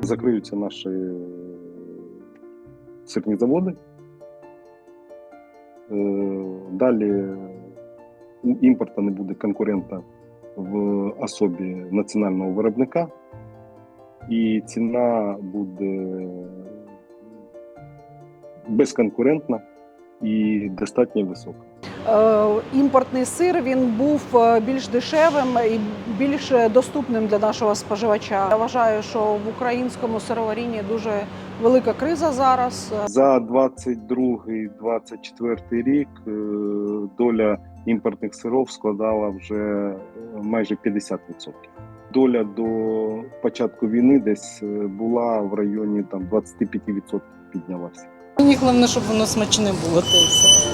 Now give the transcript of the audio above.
закриються наші сирні заводи. Е, Далі у імпорту не буде конкурента в особі національного виробника, і ціна буде безконкурентна і достатньо висока. Е, Імпортний сир він був е, більш дешевим і більш доступним для нашого споживача. Я вважаю, що в українському сироварінні дуже велика криза зараз. За 22-24 рік е, доля імпортних сиров складала вже майже 50%. Доля до початку війни десь була в районі там 25% піднялася. Мені головне, щоб воно смачне було, те все.